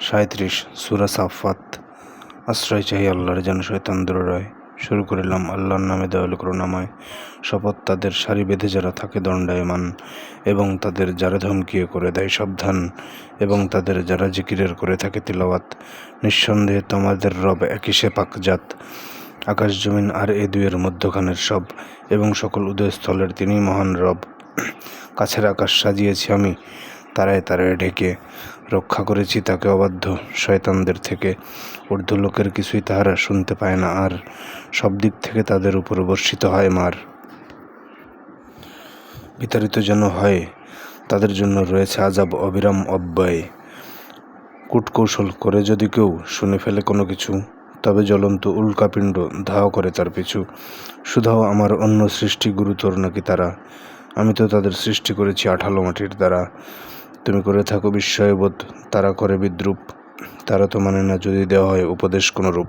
সাঁত্রিশ সুরা সাফাত আশ্রয় চাহি আল্লাহর যেন শয়তান দূরে রয়। শুরু করিলাম আল্লাহর নামে দয়ালু করুণাময়। শপথ তাদের সারি বেঁধে যারা থাকে দণ্ডায়মান এবং তাদের যারা ধমকিয়ে করে দেয় সাবধান এবং তাদের যারা জিকিরের করে থাকে তিলাওয়াত। নিঃসন্দেহে তোমাদের রব একই সে পাকজাত আকাশ জমিন আর এ দুয়ের মধ্যখানের সব এবং সকল উদয়স্থলের তিনি মহান রব। কাছের আকাশ সাজিয়েছি আমি। তারায় তারায় ঢেকে রক্ষা করেছি তাকে অবাধ্য। শয়তানদের থেকে ঊর্ধ্ব লোকের কিছুই তাহারা শুনতে পায় না, আর সব দিক থেকে তাদের উপর বর্ষিত হয় মার। বিতাড়িত যেন হয়, তাদের জন্য রয়েছে আজাব, অবিরাম অব্যয়। কূটকৌশল করে যদি কেউ শুনে ফেলে কোনো কিছু, তবে জ্বলন্ত উল্কাপিণ্ড ধাও করে তার পিছু। শুধাও আমার অন্য সৃষ্টি গুরুতর নাকি তারা? আমি তো তাদের সৃষ্টি করেছি আঠালো মাটির দ্বারা। তুমি করে থাকো বিস্ময়বোধ, তারা করে বিদ্রুপ, তারা তো মানে না যদি দেওয়া হয় উপদেশ কোনো রূপ।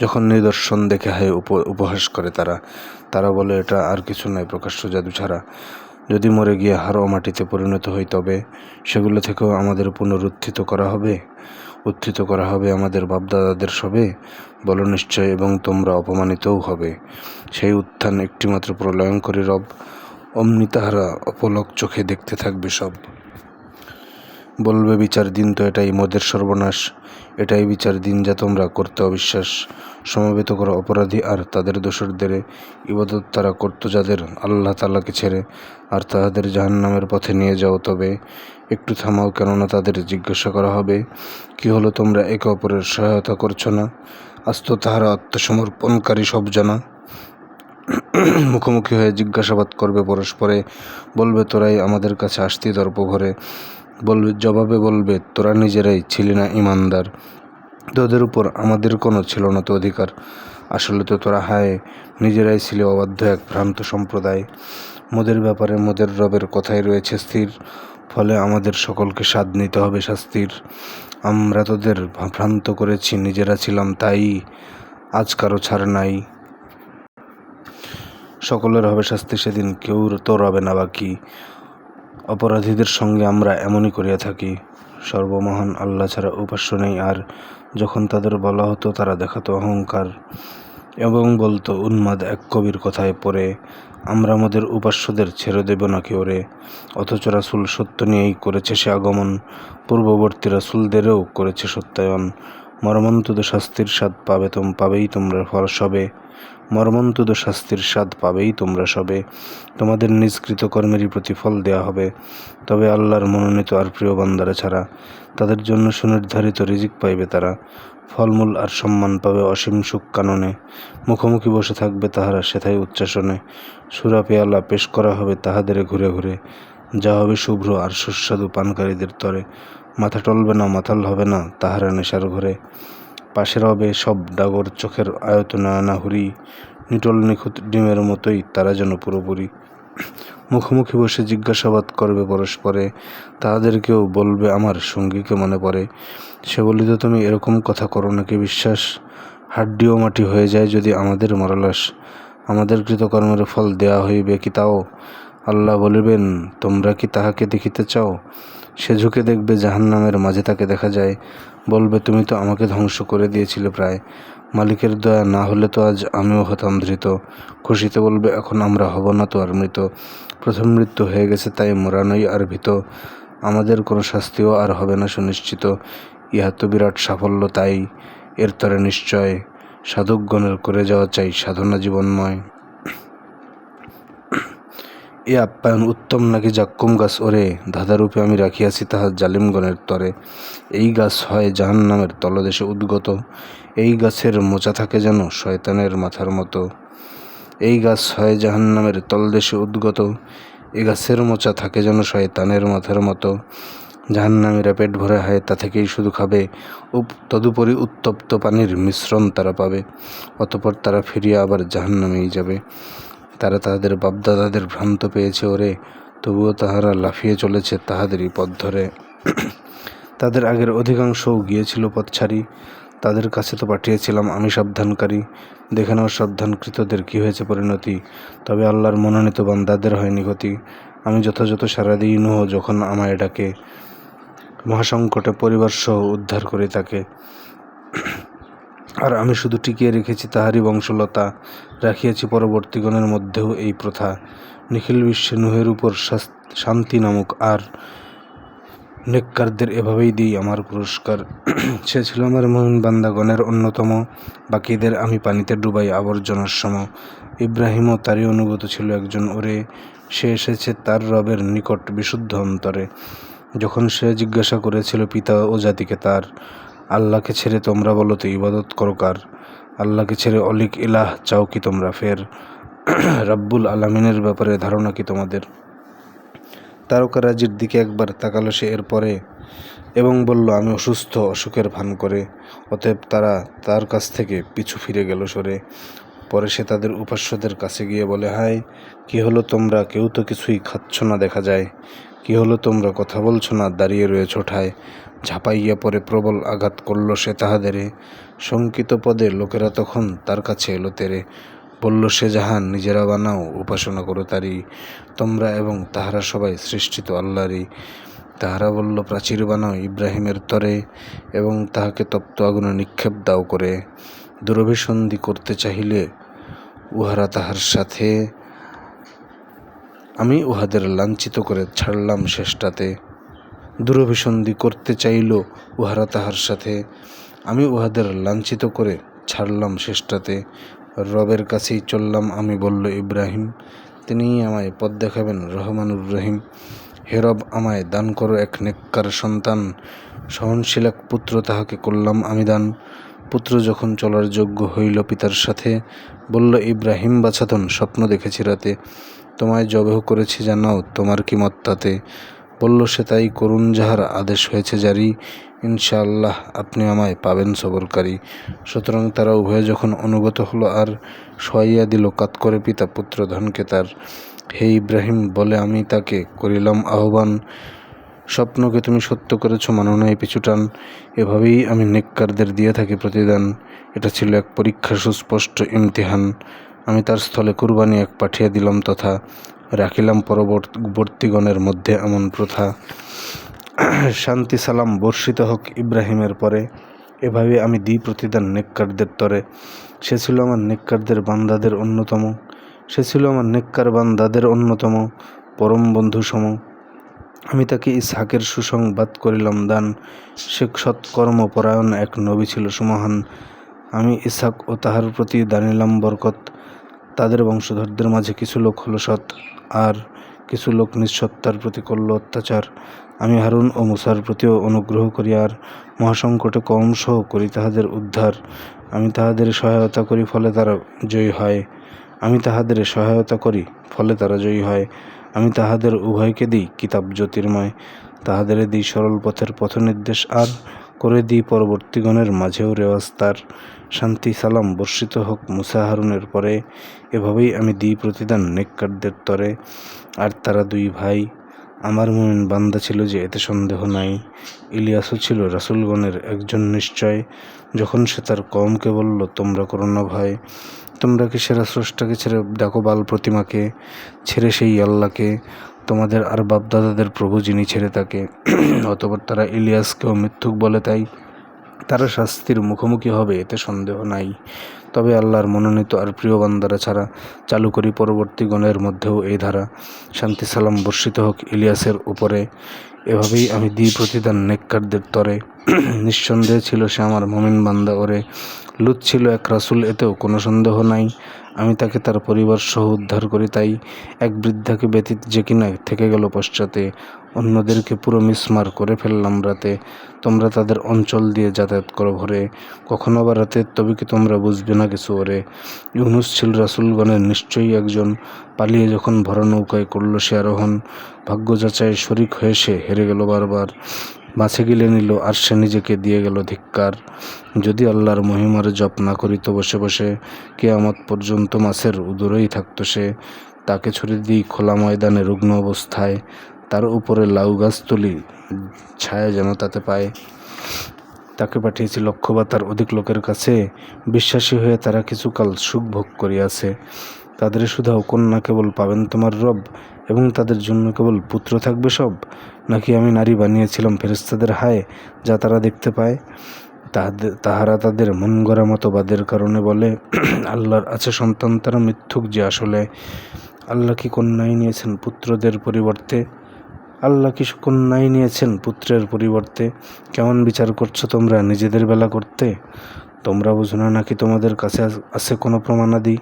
যখন নিদর্শন দেখে হয় উপ, উপহাস করে তারা তারা বলে, এটা আর কিছু নয় প্রকাশ্য জাদু ছাড়া। যদি মরে গিয়ে হাড় মাটিতে পরিণত হই তবে সেগুলো থেকেও আমাদের পুনরুত্থিত করা হবে। উত্থিত করা হবে আমাদের বাপদাদাদের সবে। বলো নিশ্চয় এবং তোমরা অপমানিতও হবে। সেই উত্থান একটিমাত্র প্রলয়ঙ্করী রব অমনি তাহারা অপলক চোখে দেখতে থাকবে সব। বলবে, বিচার দিন তো এটাই মদের সর্বনাশ, এটাই বিচার দিন যা তোমরা করতে অবিশ্বাস। সমবেত করো অপরাধী আর তাদের দোসরদের ইবাদত তারা করত যাদের আল্লাহ তালাকে ছেড়ে, আর তাহাদের জাহান্নামের পথে নিয়ে যাও তবে। একটু থামাও কেননা তাদের জিজ্ঞাসা করা হবে, কি হলো তোমরা একে অপরের সহায়তা করছ না? আস্ত তাহারা আত্মসমর্পণকারী সব জানা। মুখোমুখি হয়ে জিজ্ঞাসাবাদ করবে পরস্পরে, বলবে, তোরাই আমাদের কাছে আসতি দর্প ঘরে বলবে, জবাবে বলবে, তোরা নিজেরাই ছিলি না ইমানদার। তোদের উপর আমাদের কোনো ছিল না তো অধিকার। আসলে তো তোরা হায়, নিজেরাই ছিল অবাধ্য এক ভ্রান্ত সম্প্রদায়। মোদের ব্যাপারে মোদের রবের কথাই রয়েছে স্থির, ফলে আমাদের সকলকে স্বাদ নিতে হবে শাস্তির। আমরা তোদের ভ্রান্ত করেছি, নিজেরা ছিলাম তাই, আজ কারও ছাড় নাই। সকলের হবে শাস্তি, সেদিন কেউ তো রবে না বাকি। অপরাধীদের সঙ্গে আমরা এমনই করিয়া থাকি। সর্বমহান আল্লাহ ছাড়া উপাস্য নেই, আর যখন তাদের বলা হতো, তারা দেখাতো অহংকার এবং বলতো, উন্মাদ এক কবির কথায় পড়ে, আমরা আমাদের উপাস্যদের ছেড়ে দেব নাকি ওরে? অথচ রাসুল সত্য নিয়েই করেছে সে আগমন, পূর্ববর্তী রাসুলদেরও করেছে সত্যায়ন। মর্মন্তুদ শাস্তির স্বাদ পাবে তোম, পাবেই তোমরা ফল, সবে। মর্মন্তুদ শাস্তির স্বাদ পাবেই তোমরা সবে। তোমাদের নিষ্কৃত কর্মেরই প্রতিফল দেয়া হবে। তবে আল্লাহর মনোনীত আর প্রিয় বান্দারা ছাড়া তাদের জন্য সুনির্ধারিত রিজিক পাইবে তারা। ফলমূল আর সম্মান পাবে অসীম সুখ কাননে। মুখোমুখি বসে থাকবে তাহারা সেথায় উচ্চাসনে সুরা পেয়ালা পেশ করা হবে তাহাদের ঘুরে ঘুরে। যা হবে শুভ্র আর সুস্বাদু পানকারীদের তরে। মাথা টলবে না মাথাল হবে না তাহারা নেশার ঘরে। পাশের হবে সব ডাগর চোখের আয়ত নয়না হুরি, নিটল নিখুঁত ডিমের মতোই তারা যেন পুরোপুরি। মুখোমুখি বসে জিজ্ঞাসাবাদ করবে পরস্পরে তাহাদেরকেও বলবে আমার সঙ্গীকে মনে পড়ে। সে বলিত তুমি এরকম কথা করো নাকি বিশ্বাস? হাড্ডিও মাটি হয়ে যায় যদি আমাদের মরালাস। আমাদের কৃতকর্মের ফল দেয়া হইবে কি তাও? আল্লাহ বলিবেন, তোমরা কি তাহাকে দেখিতে চাও? সে ঝুঁকে দেখবে জাহান্নামের মাঝে তাকে দেখা যায়। বলবে, তুমি তো আমাকে ধ্বংস করে দিয়েছিলে প্রায়। মালিকের দয়া না হলে তো আজ আমিও হতাম ধৃত। খুশিতে বলবে, এখন আমরা হব না তো আর মৃত। প্রথম মৃত্যু হয়ে গেছে তাই মোরানই আর ভীত। আমাদের কোনো শাস্তিও আর হবে না সুনিশ্চিত। ইহা তো বিরাট সাফল্য তাই। এর তরে নিশ্চয় সাধকগণের করে যাওয়া চাই সাধনা জীবনময়। এ আপ্যায়ন উত্তম নাকি জাক্কুম গাছ ওরে? ধাঁধারূপে আমি রাখিয়াছি তাহার জালিমগণের তরে। এই গাছ হয় জাহান নামের তলদেশে উদ্গত। এই গাছের মোচা থাকে যেন শয়তানের মাথার মতো। এই গাছ হয় জাহান নামের তলদেশে উদ্গত। এই গাছের মোচা থাকে যেন শয়তানের মাথার মতো। জাহান্নামীরা পেট ভরে হয়, তা থেকেই শুধু খাবে। তদুপরি উত্তপ্ত পানির মিশ্রণ তারা পাবে। অতপর তারা ফিরিয়ে আবার জাহান্নামেই যাবে। তারা তাহাদের বাপদাদাদের ভ্রান্ত পেয়েছে ওরে, তবুও তাহারা লাফিয়ে চলেছে তাহাদেরই পথ ধরে। তাদের আগের অধিকাংশও গিয়েছিল পথছাড়ি তাদের কাছে তো পাঠিয়েছিলাম, আমি সাবধানকারী। দেখে সাবধানকৃতদের কী হয়েছে পরিণতি। তবে আল্লাহর মনোনীত বান্দাদের হয়নি গতি আমি যথাযথ সারা দিই নুহ যখন আমায় ডাকে। মহাসংকটে পরিবার সহ উদ্ধার করে তাকে। আর আমি শুধু টিকিয়ে রেখেছি তাহারই বংশলতা, রাখিয়াছি পরবর্তীগণের মধ্যেও এই প্রথা। নিখিল বিশ্বে নুহের উপর শান্তি নামক, আর নেককারদের এভাবেই দিই আমার পুরস্কার। সে ছিল আমার মহিন বান্দাগণের অন্যতম। বাকিদের আমি পানিতে ডুবাই আবর্জনার সম। ইব্রাহিমও তারই অনুগত ছিল একজন ওরে। সে এসেছে তার রবের নিকট বিশুদ্ধ অন্তরে। যখন সে জিজ্ঞাসা করেছিল, পিতা ও জাতিকে তার আল্লাহকে ছেড়ে তোমরা বলো তো ইবাদত করো কার? আল্লাহকে ছেড়ে অলিক ইলাহ চাও কি তোমরা? ফের রাব্বুল আলমিনের ব্যাপারে ধারণা কি তোমাদের? তারকা রাজির দিকে একবার তাকালো সে এরপরে এবং বলল, আমি অসুস্থ, অসুখের ভান করে। অতএব তারা তার কাছ থেকে পিছু ফিরে গেল সরে। পরে সে তাদের উপাস্যদের কাছে গিয়ে বলে, হায়, কি হলো তোমরা? কেউ তো কিছুই খাচ্ছ না দেখা যায়। কি হলো তোমরা? কথা বলছো না? দাঁড়িয়ে রয়েছ ঠায়। ঝাঁপাইয়া পরে প্রবল আঘাত করল সে তাহাদেরে শঙ্কিত পদে লোকেরা তখন তার কাছে এলো তেরে। বলল, সে জাহান, নিজেরা বানাও, উপাসনা করো তারি তোমরা এবং তাহারা সবাই সৃষ্টিত আল্লাহরই তাহারা বলল, প্রাচীর বানাও ইব্রাহিমের তরে এবং তাহাকে তপ্ত আগুনে নিক্ষেপ দাও করে। দুরভিসন্ধি করতে চাহিলে উহারা তাহার সাথে। আমি উহাদের লাঞ্ছিত করে ছাড়লাম শেষটাতে। দুরভিসন্ধি করতে চাইল উহারা তাহার সাথে। আমি উহাদের লাঞ্ছিত করে ছাড়লাম শেষটাতে। রবের কাছেই চললাম, আমি বলল, ইব্রাহিম তিনিই আমায় পথ দেখাবেন, রহমানুর রহিম। হেরব আমায় দান করো, এক নেককার সন্তান। সহনশীল এক পুত্র তাহাকে করলাম আমি দান। পুত্র যখন চলার যোগ্য হইল পিতার সাথে, বলল, ইব্রাহিম বাছাতন স্বপ্ন দেখেছি রাতে। তোমায় জবেহ করেছি, জানাও, তোমার কি মত তাতে? বলল, সে তাই করুণ যাহার আদেশ হয়েছে জারি। ইনশাআল্লাহ, আপনি আমায় পাবেন সবরকারী। সুতরাং তারা উভয়ে যখন অনুগত হলো আর শোয়াইয়া দিল, কাত করে পিতা পুত্র ধনকে তার, হে ইব্রাহিম, বলে আমি তাকে করিলাম আহ্বান। স্বপ্নকে তুমি সত্য করেছ, মানো নাই পিছুটান এভাবেই আমি নেককারদের দিয়ে থাকি প্রতিদান। এটা ছিল এক পরীক্ষা সুস্পষ্ট ইমতিহান। আমি তার স্থলে কুরবানি এক পাঠিয়ে দিলাম তথা রাখিলাম পরবর্তীগণের মধ্যে এমন প্রথা। শান্তি সালাম বর্ষিত হোক ইব্রাহিমের পরে। এভাবে আমি দিই প্রতিদান নেককারদের তরে। সে ছিল আমার নেককারদের বান্দাদের অন্যতম। সে ছিল আমার নেককার বান্দাদের অন্যতম। পরম বন্ধু সম আমি তাকে ইসহাকের সুসংবাদ করিলাম, দান। সে সৎকর্মপরায়ণ এক নবী ছিল সুমহান। আমি ইসহাক ও তাহার প্রতি দানিলাম বরকত। তাদের বংশধরদের মাঝে কিছু লোক হলো সৎ, আর কিছু লোক নিঃসত্তার প্রতি করল অত্যাচার। আমি হারুন ও মুসার প্রতিও অনুগ্রহ করি, আর মহাসংকটে কম সহ করি তাহাদের উদ্ধার। আমি তাহাদের সহায়তা করি, ফলে তারা জয়ী হয়। আমি তাহাদের সহায়তা করি, ফলে তারা জয়ী হয়। আমি তাহাদের উভয়কে দিই, কিতাব জ্যোতির্ময়। তাহাদের দিই সরল পথের পথ নির্দেশ আর করে দিই পরবর্তীগণের মাঝেও রেওয়াজ তার শান্তি সালাম বর্ষিত হোক মুসাহারুনের পরে। এভাবেই আমি দিই প্রতিদান নেককারদের তরে। আর তারা দুই ভাই আমার মন বান্দা ছিল যে এতে সন্দেহ নাই। ইলিয়াসও ছিল রাসুলগণের একজন নিশ্চয়। যখন সে তার কমকে বলল, তোমরা করো না ভয় তোমরা কি সেরা স্রষ্টাকে ছেড়ে ডাকো বাল প্রতিমাকে, ছেড়ে সেই আল্লাহকে, তোমাদের আর বাপদাদাদের প্রভু যিনি ছেড়ে তাকে, অতপর তারা ইলিয়াসকেও মৃত্যুক বলে তাই তারা শাস্তির মুখোমুখি হবে, এতে সন্দেহ নাই। তবে আল্লাহর মনোনীত আর প্রিয় বান্দারা ছাড়া চালু করি পরবর্তী গণের মধ্যেও এই ধারা। শান্তি সালাম বর্ষিত হোক ইলিয়াসের উপরে। এভাবেই আমি দ্বি প্রতিদান নেককারদের তরে। নিঃসন্দেহে ছিল সে আমার মমিন বান্দা ওরে। লুৎ ছিল এক রাসুল, এতেও কোনো সন্দেহ নাই। আমি তাকে তার পরিবার সহ উদ্ধার করি, তাই এক বৃদ্ধাকে ব্যতীত যে কিনা থেকে গেল পশ্চাতে। অন্যদেরকে পুরো মিসমার করে ফেললাম রাতে। তোমরা তাদের অঞ্চল দিয়ে যাতায়াত করো ঘরে কখনো বা রাতে, তবে কি তোমরা বুঝবে না কিছু ওরে? ইউনুস ছিল রাসুলগণের নিশ্চয়ই একজন। পালিয়ে যখন ভরা নৌকায় করল সে আরোহণ, ভাগ্য যাচাই শরিক হয়ে সে হেরে গেল বারবার। মাছে গিলে নিল আর সে নিজেকে দিয়ে গেল ধিক্কার। যদি আল্লাহর মহিমার জপ না করিত বসে বসে, কেয়ামত পর্যন্ত মাছের উদরেই থাকতো সে। তাকে ছুড়ে দিই খোলা ময়দানে রুগ্ন অবস্থায় তার উপরে লাউ গাছ তুলি, ছায়া যেন তাতে পায়। তাকে পাঠিয়েছি লক্ষ্য বা তার অধিক লোকের কাছে। বিশ্বাসী হয়ে তারা কিছুকাল সুখ ভোগ করিয়াছে। তাদের শুধাও কন্যা কেবল পাবেন তোমার রব এবং তাদের জন্য কেবল পুত্র থাকবে সব। নাকি আমি নারী বানিয়েছিলাম ফেরেস্তাদের হায়, যা তারা দেখতে পায়? তাহাদের তাহারা তাদের মন গড়া মতবাদের কারণে বলে, আল্লাহর আছে সন্তান, তারা মিথ্যুক যে আসলে। আল্লাহ কি কন্যাই নিয়েছেন পুত্রদের পরিবর্তে? আল্লাহ কি কন্যাই নিয়েছেন পুত্রের পরিবর্তে? কেমন বিচার করছ তোমরা নিজেদের বেলা করতে? তোমরা বোঝো না নাকি তোমাদের কাছে আছে কোনো প্রমাণাদি?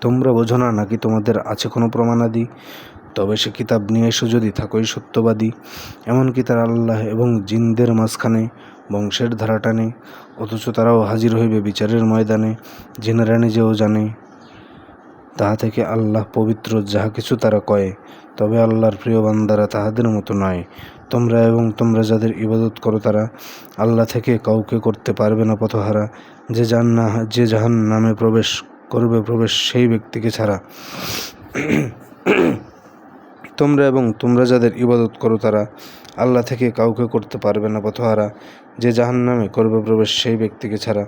তোমরা বোঝো না, নাকি তোমাদের আছে কোনো প্রমাণাদি? তবে সে কিতাব নিয়ে এসো যদি থাকোই সত্যবাদী। এমনকি তার আল্লাহ এবং জিনদের মাঝখানে বংশের ধারা টানে, অথচ তারাও হাজির হইবে বিচারের ময়দানে জিনেরা নিজেও জানে। তাহা থেকে আল্লাহ পবিত্র যাহা কিছু তারা কয়, তবে আল্লাহর প্রিয় বান্দারা তাহাদের মতো নয়। তোমরা এবং তোমরা যাদের ইবাদত করো তারা আল্লাহ থেকে কাউকে করতে পারবে না পথহারা। যে জান্না যে জাহান নামে প্রবেশ করবে প্রবেশ সেই ব্যক্তিকে ছাড়া। তোমরা এবং তোমরা যাদের ইবাদত করো তারা আল্লাহ থেকে কাউকে করতে পারবে না পথহারা। যে জাহান নামে করবে প্রবেশ সেই ব্যক্তিকে ছাড়া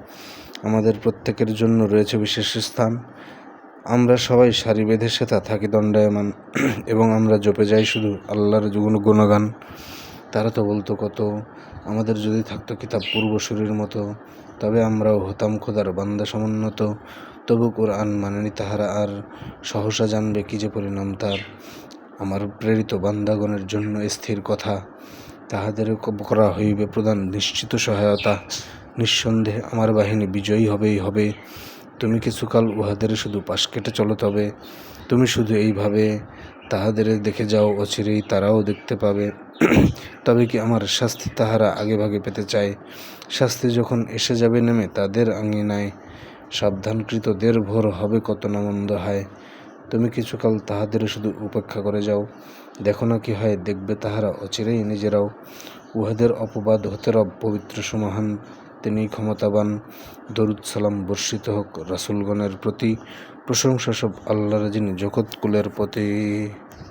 আমাদের প্রত্যেকের জন্য রয়েছে বিশেষ স্থান। আমরা সবাই সারি বেঁধে সেতা থাকি দণ্ডায়মান এবং আমরা জপে যাই শুধু আল্লাহর গুণ গুণগান। তারা তো বলতো কত, আমাদের যদি থাকতো কিতাব পূর্বসূরির মতো, তবে আমরাও হতাম খোদার বান্দা সমুন্নত। তবু কোরআন মানেনি তাহারা, আর সহসা জানবে কি যে পরিণাম তার। আমার প্রেরিত বান্দাগণের জন্য স্থির কথা, তাহাদের করা হইবে প্রদান নিশ্চিত সহায়তা। নিঃসন্দেহে আমার বাহিনী বিজয়ী হবেই হবে। তুমি কিছুকাল উহাদের শুধু পাশ কেটে চলো তবে। তুমি শুধু এইভাবে তাহাদের দেখে যাও, অচিরেই তারাও দেখতে পাবে। তবে কি আমার শাস্তি তাহারা আগে ভাগে পেতে চায়? শাস্তি যখন এসে যাবে নেমে তাদের আঙিনায়। সাবধানকৃতদের ভোর হবে কত না মন্দ হয়। তুমি কিছুকাল তাহাদের শুধু উপেক্ষা করে যাও। দেখো না কি হয়, দেখবে তাহারা অচিরেই নিজেরাও। উহাদের অপবাদ হতে রব পবিত্র সমাহান তিনি ক্ষমতাবান। দরুদ সালাম বর্ষিত হোক রাসুলগণের প্রতি। প্রশংসা সব আল্লাহর যিনি জগৎকুলের প্রতি।